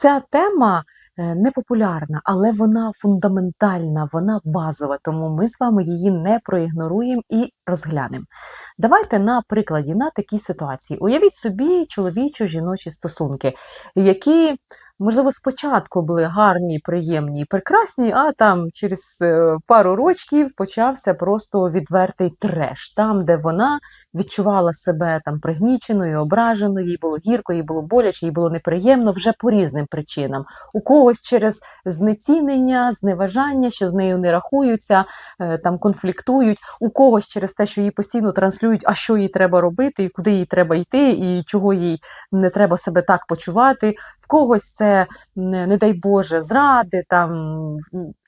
ця тема е, непопулярна, але вона фундаментальна, вона базова, тому ми з вами її не проігноруємо і розглянемо. Давайте на прикладі на такій ситуації. Уявіть собі чоловічо-жіночі стосунки, які, можливо, спочатку були гарні, приємні, прекрасні, а там через е, пару рочків почався просто відвертий треш, там, де вона відчувала себе там пригніченою, ображеною, їй було гірко, їй було боляче, їй було неприємно вже по різним причинам. У когось через знецінення, зневажання, що з нею не рахуються, е, там конфліктують, у когось через те, що їй постійно транслюють, а що їй треба робити, і куди їй треба йти, і чого їй не треба себе так почувати. В когось це, не дай Боже, зради, там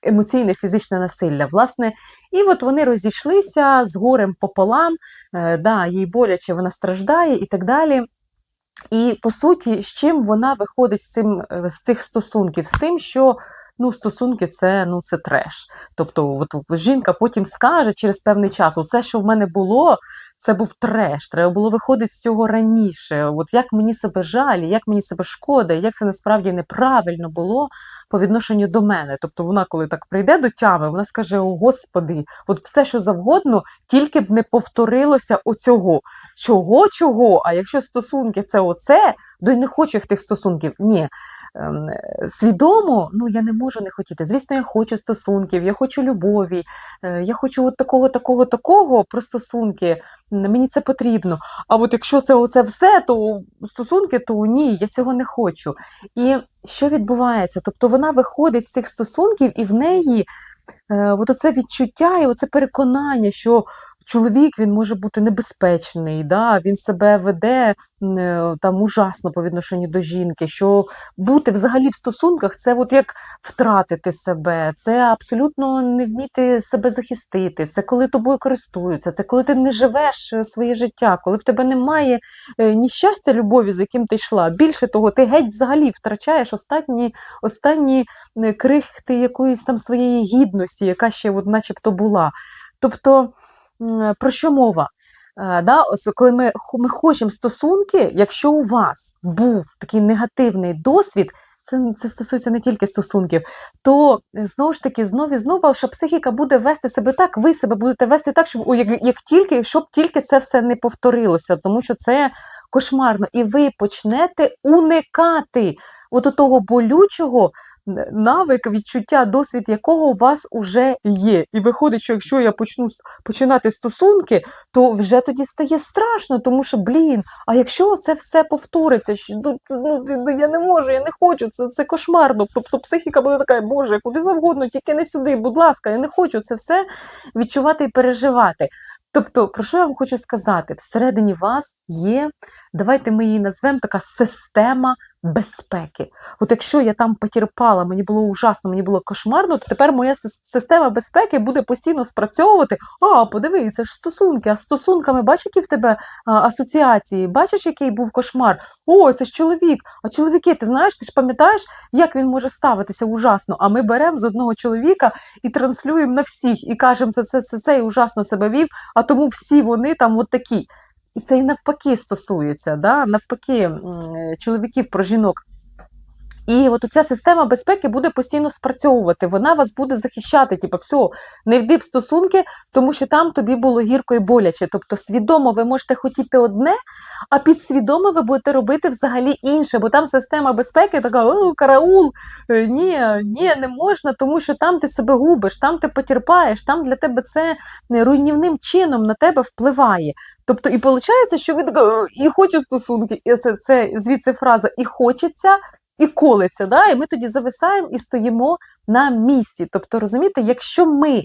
емоційне, фізичне насилля. Власне, і от вони розійшлися з горем пополам, е, да, їй боляче, вона страждає і так далі. І по суті, з чим вона виходить з цим е, з цих стосунків? З тим, що ну, стосунки це ну це треш. Тобто, от жінка потім скаже через певний час: усе, що в мене було, це був треш. Треба було виходити з цього раніше. От як мені себе жаль, як мені себе шкода, як це насправді неправильно було по відношенню до мене. Тобто, вона, коли так прийде до тями, вона скаже: О, Господи, от все, що завгодно, тільки б не повторилося оцього. Чого, чого? А якщо стосунки це оце, то й не хочу я тих стосунків. Ні. Ем, Свідомо, ну я не можу не хотіти. Звісно, я хочу стосунків, я хочу любові, е, я хочу от такого, такого, такого про стосунки. Мені це потрібно. А от якщо це оце все, то стосунки, то ні, я цього не хочу. І що відбувається? Тобто вона виходить з цих стосунків, і в неї е, от оце відчуття і оце переконання, що чоловік він може бути небезпечний, да? він себе веде е, там ужасно по відношенню до жінки, що бути взагалі в стосунках це от як втратити себе, це абсолютно не вміти себе захистити, це коли тобою користуються, це коли ти не живеш е, своє життя, коли в тебе немає е, ні щастя, любові, з яким ти йшла. Більше того, ти геть взагалі втрачаєш останні, останні крихти якоїсь там своєї гідності, яка ще от начебто була. Тобто, про що мова? Е, Да, ось коли ми, ми хочемо стосунки, якщо у вас був такий негативний досвід, це, це стосується не тільки стосунків, то е, знову ж таки, знов і знову ваша психіка буде вести себе так, ви себе будете вести так, щоб як, як тільки, щоб тільки це все не повторилося, тому що це кошмарно. І ви почнете уникати от того болючого навик, відчуття, досвід якого у вас уже є. І виходить, що якщо я почну починати стосунки, то вже тоді стає страшно, тому що, блін, а якщо це все повториться, що, ну, ну, ну, я не можу, я не хочу, це, це кошмарно. Тобто психіка буде така, боже, куди завгодно, тільки не сюди, будь ласка, я не хочу це все відчувати і переживати. Тобто, про що я вам хочу сказати? Всередині вас є, давайте ми її назвемо така система безпеки. От якщо я там потерпала, мені було ужасно, мені було кошмарно, то тепер моя система безпеки буде постійно спрацьовувати. А, подиви, ж стосунки, а стосунками бачиш, які в тебе асоціації, бачиш, який був кошмар? О, це ж чоловік. А чоловіки, ти знаєш, ти ж пам'ятаєш, як він може ставитися ужасно? А ми беремо з одного чоловіка і транслюємо на всіх, і кажемо, це це, це, це і ужасно себе вів, а тому всі вони там от такі. І це і навпаки стосується, да? навпаки, е, чоловіків про жінок. І от ця система безпеки буде постійно спрацьовувати, вона вас буде захищати, типу, все, не йди в стосунки, тому що там тобі було гірко і боляче. Тобто свідомо ви можете хотіти одне, а підсвідомо ви будете робити взагалі інше, бо там система безпеки така, о, караул, е, ні, ні, не можна, тому що там ти себе губиш, там ти потерпаєш, там для тебе це е, руйнівним чином на тебе впливає. Тобто, і виходить, що ви така, «Е, і хочу стосунки, і це, це звідси фраза і хочеться, і колиться. Да? І ми тоді зависаємо і стоїмо на місці. Тобто, розумієте, якщо ми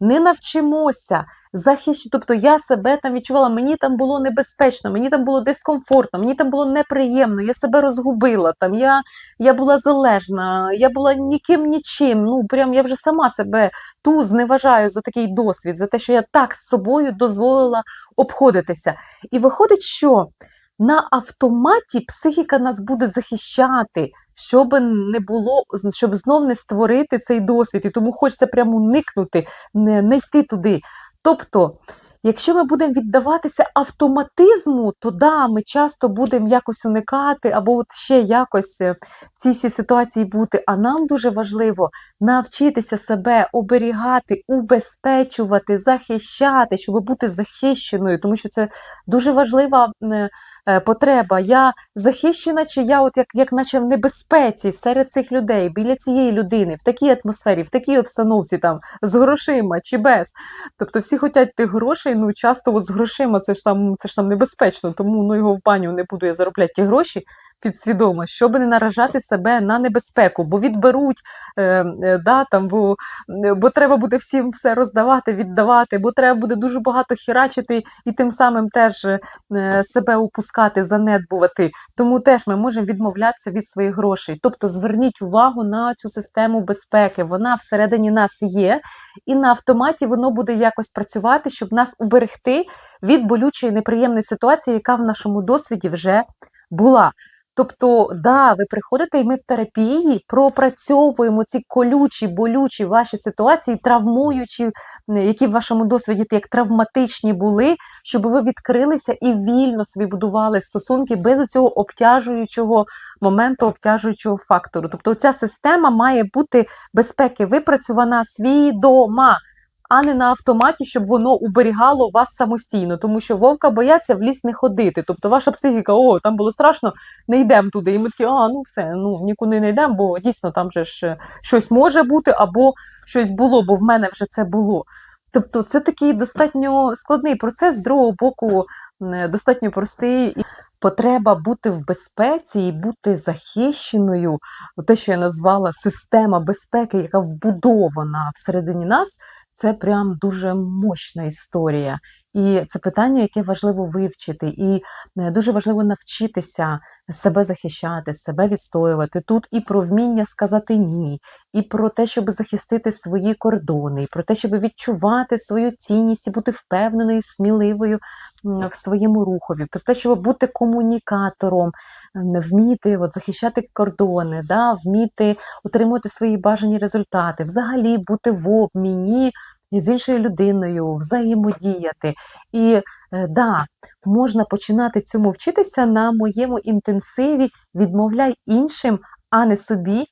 не навчимося захищати, тобто я себе там відчувала, мені там було небезпечно, мені там було дискомфортно, мені там було неприємно, я себе розгубила, там я, я була залежна, я була ніким нічим. Ну прям я вже сама себе ту зневажаю за такий досвід, за те, що я так з собою дозволила обходитися. І виходить, що на автоматі психіка нас буде захищати, щоб не було, щоб знов не створити цей досвід. І тому хочеться прямо уникнути, не, не йти туди. Тобто, Якщо ми будемо віддаватися автоматизму, то да, ми часто будемо якось уникати або от ще якось е, в цій ситуації бути. А нам дуже важливо навчитися себе оберігати, убезпечувати, захищати, щоб бути захищеною, тому що це дуже важлива е, потреба. Я захищена, чи я, от як, як наче в небезпеці серед цих людей, біля цієї людини, в такій атмосфері, в такій обстановці, там з грошима чи без. Тобто всі хочуть тих грошей, ну часто от з грошима це ж там це ж там небезпечно, тому ну його в баню не буду я заробляти ті гроші підсвідомо, щоб не наражати себе на небезпеку, бо відберуть, е, е, да, там, бо, е, бо треба буде всім все роздавати, віддавати, бо треба буде дуже багато хірачити і тим самим теж е, себе упускати, занедбувати. Тому теж ми можемо відмовлятися від своїх грошей. Тобто зверніть увагу на цю систему безпеки. Вона всередині нас є, і на автоматі воно буде якось працювати, щоб нас уберегти від болючої неприємної ситуації, яка в нашому досвіді вже була. Тобто, да, ви приходите, і ми в терапії пропрацьовуємо ці колючі, болючі ваші ситуації, травмуючі, які в вашому досвіді як травматичні були, щоб ви відкрилися і вільно собі будували стосунки без цього обтяжуючого моменту, обтяжуючого фактору. Тобто, ця система має бути безпеки випрацьована свідома а не на автоматі, щоб воно уберігало вас самостійно, тому що вовка бояться в ліс не ходити. Тобто ваша психіка, о, там було страшно, не йдемо туди. І ми такі, а ну все, ну нікуди не йдемо, бо дійсно там же ж е, щось може бути, або щось було, бо в мене вже це було. Тобто, це такий достатньо складний процес, з другого боку, достатньо простий. Потреба бути в безпеці і бути захищеною, те, що я назвала система безпеки, яка вбудована всередині нас, це прям дуже мощна історія. І це питання, яке важливо вивчити, і е, дуже важливо навчитися себе захищати, себе відстоювати. Тут і про вміння сказати ні, і про те, щоб захистити свої кордони, і про те, щоб відчувати свою цінність і бути впевненою, сміливою в своєму рухові, про те, щоб бути комунікатором, вміти от, захищати кордони, да, вміти отримувати свої бажані результати, взагалі бути в обміні з іншою людиною, взаємодіяти. І е, да, можна починати цьому вчитися на моєму інтенсиві відмовляй іншим, а не собі,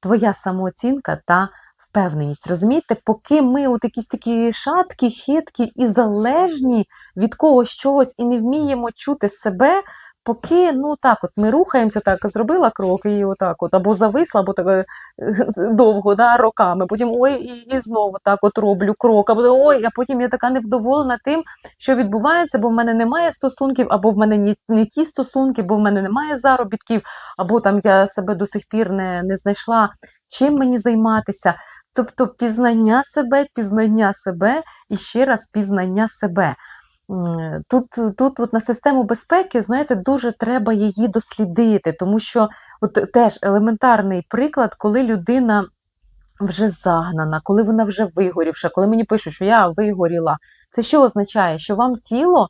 твоя самооцінка та впевненість. Розумієте, поки ми от якісь такі шаткі, хиткі і залежні від когось чогось і не вміємо чути себе, Поки ну так, от ми рухаємося, так зробила крок, і отак, от або зависла, або так довго, да, роками. Потім ой, і, і знову так от роблю крок, або ой, а потім я така невдоволена тим, що відбувається, бо в мене немає стосунків, або в мене не, не ті стосунки, бо в мене немає заробітків, або там я себе до сих пір не, не знайшла, чим мені займатися. Тобто пізнання себе, пізнання себе і ще раз пізнання себе. Тут тут от на систему безпеки, знаєте, дуже треба її дослідити, тому що от теж елементарний приклад, коли людина вже загнана, коли вона вже вигорівша, коли мені пишуть, що я вигоріла, це що означає? Що вам тіло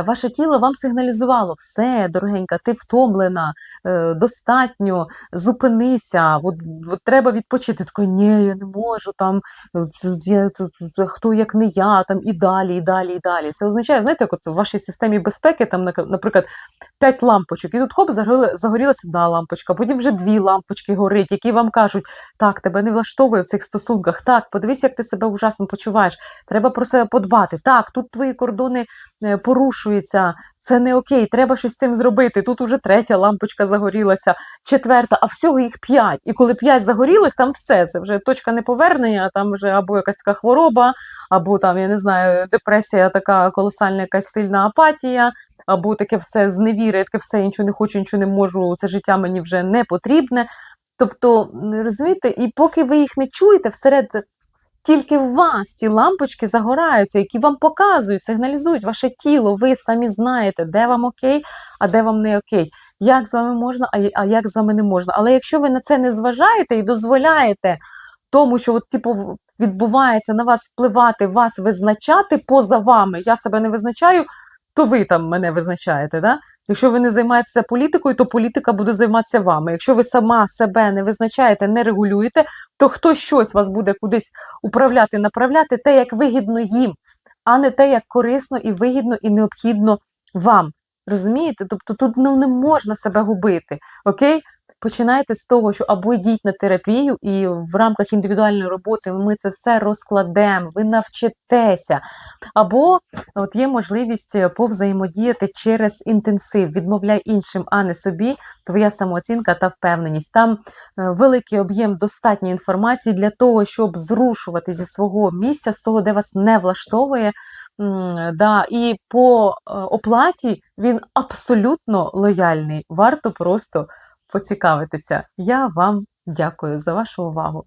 ваше тіло вам сигналізувало, все, дорогенька, ти втомлена, е, достатньо, зупинися, от, от треба відпочити. Такий, ні, я не можу, там, я, хто як не я, там, і далі, і далі, і далі. Це означає, знаєте, як от в вашій системі безпеки, там, наприклад, 5 лампочок, і тут хоп, загорілася одна лампочка, потім вже дві лампочки горить, які вам кажуть, так, тебе не влаштовує в цих стосунках, так, подивись, як ти себе ужасно почуваєш, треба про себе подбати. Так, тут твої кордони е, порушуються, це не окей, треба щось з цим зробити. Тут уже третя лампочка загорілася, четверта, а всього їх п'ять. І коли п'ять загорілось, там все, це вже точка неповернення, там вже або якась така хвороба, або там, я не знаю, депресія, така колосальна якась сильна апатія або таке все зневіри, таке все, нічого не хочу, нічого не можу, це життя мені вже не потрібне. Тобто, розумієте, і поки ви їх не чуєте, всеред тільки в вас ці лампочки загораються, які вам показують, сигналізують ваше тіло, ви самі знаєте, де вам окей, а де вам не окей. Як з вами можна, а як з вами не можна. Але якщо ви на це не зважаєте і дозволяєте тому, що от, типу, відбувається на вас впливати, вас визначати поза вами, я себе не визначаю, то ви там мене визначаєте. Да? Якщо ви не займаєтеся політикою, то політика буде займатися вами. Якщо ви сама себе не визначаєте, не регулюєте, то хтось щось вас буде кудись управляти, направляти те, як вигідно їм. а не те, як корисно і вигідно і необхідно вам. Розумієте? Тобто тут ну, не можна себе губити. Окей? Починайте з того, що або йдіть на терапію, і в рамках індивідуальної роботи ми це все розкладемо, ви навчитеся. Або от є можливість е, повзаємодіяти через інтенсив. Відмовляй іншим, а не собі, твоя самооцінка та впевненість. Там е, великий об'єм достатньої інформації для того, щоб зрушувати зі свого місця, з того, де вас не влаштовує. Да, і по е, оплаті він абсолютно лояльний. Варто просто поцікавитися. Я вам дякую за вашу увагу.